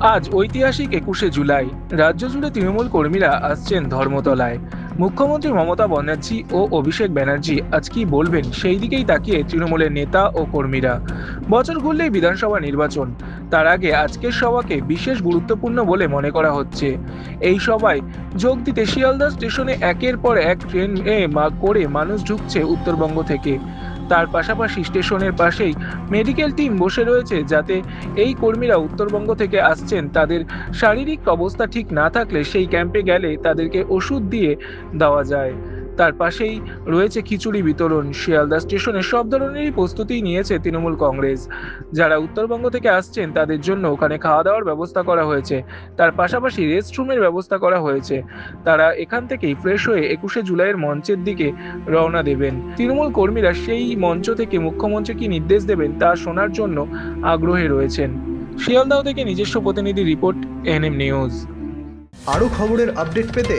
আজ ঐতিহাসিক একুশে জুলাই। রাজ্য জুড়ে তৃণমূল কর্মীরা আসছেন ধর্মতলায়। মুখ্যমন্ত্রী মমতা ব্যানার্জি ও অভিষেক ব্যানার্জি আজ কি বলবেন সেই দিকেই তাকিয়ে তৃণমূলের নেতা ও কর্মীরা। বছর ঘুরলেই বিধানসভা নির্বাচন। তার আগে আজকের সভাকে বিশেষ গুরুত্বপূর্ণ বলে মনে করা হচ্ছে। এই সভায় যোগ দিতে শিয়ালদা স্টেশনে একের পর এক ট্রেন করে মানুষ ঢুকছে উত্তরবঙ্গ থেকে। তার পাশাপাশি স্টেশনের পাশেই মেডিকেল টিম বসে রয়েছে যাতে এই কর্মীরা উত্তরবঙ্গ থেকে আসছেন। তাদের শারীরিক অবস্থা ঠিক না থাকলে সেই ক্যাম্পে গেলে তাদেরকে ওষুধ দিয়ে দেওয়া যায়। তার পাশেই রয়েছে খিচুড়ি বিতরণ। শিয়ালদা স্টেশনে সব ধরনেরই প্রস্তুতি নিয়েছে তৃণমূল কংগ্রেস। যারা উত্তরবঙ্গ থেকে আসছেন, তাদের জন্য ওখানে খাওয়া দাওয়ার ব্যবস্থা করা হয়েছে। তার পাশাপাশি রেস্টরুমের ব্যবস্থা করা হয়েছে। তারা এখান থেকেই ফ্রেশ হয়ে একুশে জুলাইয়ের মঞ্চের দিকে রওনা দেবেন। তৃণমূল কর্মীরা সেই মঞ্চ থেকে মুখ্যমন্ত্রী কি নির্দেশ দেবেন, তা শোনার জন্য আগ্রহে রয়েছেন। শিয়ালদাহ থেকে নিজস্ব প্রতিনিধি রিপোর্ট, এনএম নিউজ। আরও খবরের আপডেট পেতে